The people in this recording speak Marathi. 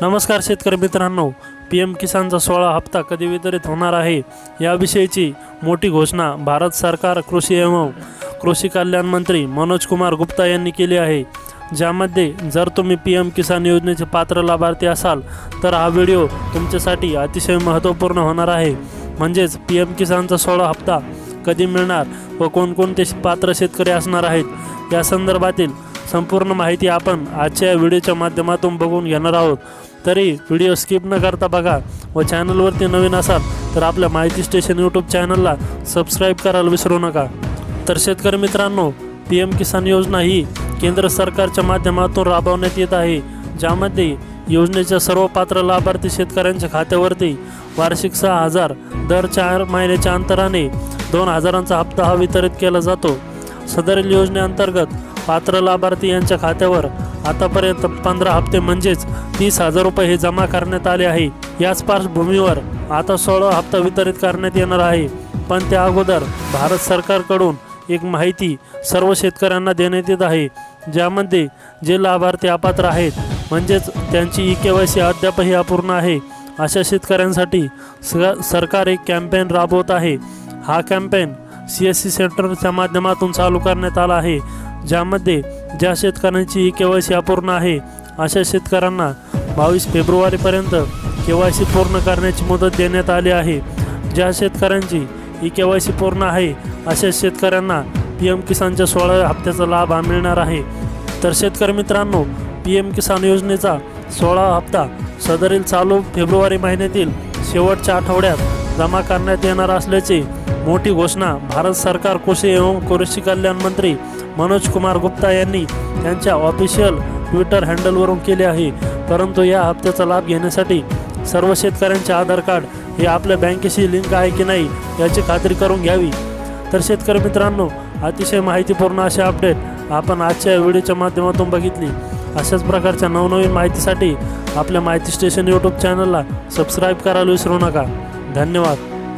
नमस्कार शेतकरी मित्रांनो पी एम किसानचा सोळा हप्ता कधी वितरित होणार आहे याविषयीची मोठी घोषणा भारत सरकार कृषी एवं कृषी कल्याण मंत्री मनोज कुमार गुप्ता यांनी केली आहे. ज्यामध्ये जर तुम्ही पी एम किसान योजनेचे पात्र लाभार्थी असाल तर हा व्हिडिओ तुमच्यासाठी अतिशय महत्त्वपूर्ण होणार आहे. म्हणजेच पी एम किसानचा सोळा हप्ता कधी मिळणार व कोणकोणते पात्र शेतकरी असणार आहेत या संदर्भातील संपूर्ण माहिती आपण आजच्या व्हिडिओच्या माध्यमातून बघून घेणार आहोत. तरी व्हिडिओ स्किप न करता बघा व चॅनलवरती नवीन असाल तर आपल्या माहिती स्टेशन यूट्यूब चॅनलला सबस्क्राईब करायला विसरू नका. तर शेतकरी मित्रांनो पी एम किसान योजना ही केंद्र सरकारच्या माध्यमातून राबवण्यात येत आहे ज्यामध्ये योजनेच्या सर्व पात्र लाभार्थी शेतकऱ्यांच्या खात्यावरती वार्षिक सहा हजार दर चार महिन्याच्या अंतराने दोन हजारांचा हप्ता हा वितरित केला जातो. सदरील योजनेअंतर्गत पात्र लाभार्थी यांच्या खात्यावर आतापर्यंत पंधरा हप्ते म्हणजेच तीस हजार रुपये हे जमा करण्यात आले आहे. याच पार्श्वभूमीवर आता सोळा हप्ता वितरित करण्यात येणार आहे. पण त्या अगोदर भारत सरकारकडून एक माहिती सर्व शेतकऱ्यांना देण्यात येत आहे. ज्यामध्ये जे लाभार्थी अपात्र आहेत म्हणजेच त्यांची ई के वाय सी अद्यापही अपूर्ण आहे अशा शेतकऱ्यांसाठी स सरकार एक कॅम्पेन राबवत आहे. हा कॅम्पेन सी एस सी सेंटरच्या माध्यमातून चालू करण्यात आला आहे. ज्यामध्ये ज्या शेतकऱ्यांची ई के वाय सी अपूर्ण आहे अशा शेतकऱ्यांना बावीस फेब्रुवारीपर्यंत के वाय सी पूर्ण करण्याची मुदत देण्यात आली आहे. ज्या शेतकऱ्यांची ई के वाय सी पूर्ण आहे अशा शेतकऱ्यांना पी एम किसानच्या सोळाव्या हप्त्याचा लाभ हा मिळणार आहे. तर शेतकरी मित्रांनो पी एम किसान योजनेचा सोळा हप्ता सदरील चालू फेब्रुवारी महिन्यातील शेवटच्या आठवड्यात जमा करण्यात येणार असल्याची मोठी घोषणा भारत सरकार कृषी एवं कृषी कल्याण मंत्री मनोज कुमार गुप्ता यांनी त्यांच्या ऑफिशियल ट्विटर हँडलवरून केले आहे. परंतु या हप्त्याचा लाभ घेण्यासाठी सर्व शेतकऱ्यांचे आधार कार्ड हे आपल्या बँकेशी लिंक आहे की नाही याची खात्री करून घ्यावी. तर शेतकरी मित्रांनो अतिशय माहितीपूर्ण असे अपडेट आपण आजच्या व्हिडिओच्या माध्यमातून बघितली. अशाच प्रकारच्या नवनवीन माहितीसाठी आपल्या माहिती स्टेशन यूट्यूब चॅनलला सबस्क्राईब करायला विसरू नका. धन्यवाद.